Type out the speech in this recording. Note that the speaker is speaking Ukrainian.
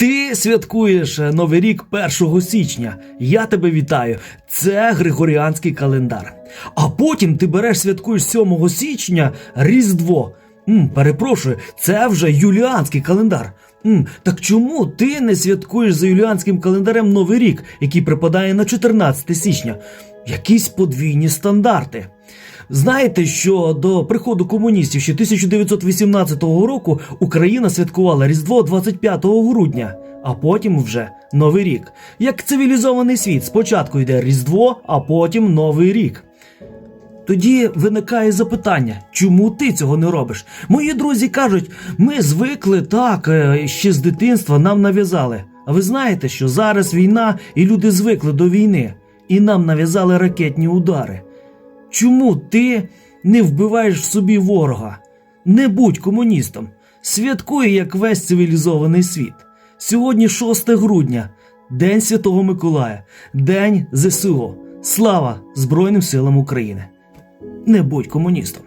Ти святкуєш е, Новий рік 1 січня. Я тебе вітаю. Це Григоріанський календар. А потім ти береш святкуєш 7 січня Різдво. М, перепрошую, це вже юліанський календар. М, так чому ти не святкуєш за юліанським календарем Новий рік, який припадає на 14 січня? Якісь подвійні стандарти. Знаєте, що до приходу комуністів ще 1918 року Україна святкувала Різдво 25 грудня, а потім вже Новий рік. Як цивілізований світ, спочатку йде Різдво, а потім Новий рік. Тоді виникає запитання, чому ти цього не робиш? Мої друзі кажуть, ми звикли так, е, ще з дитинства нам нав'язали. А ви знаєте, що зараз війна і люди звикли до війни, і нам нав'язали ракетні удари. Чому ти не вбиваєш в собі ворога? Не будь комуністом. Святкуй, як весь цивілізований світ. Сьогодні 6 грудня, День Святого Миколая, День ЗСУ. Слава Збройним силам України. Не будь комуністом.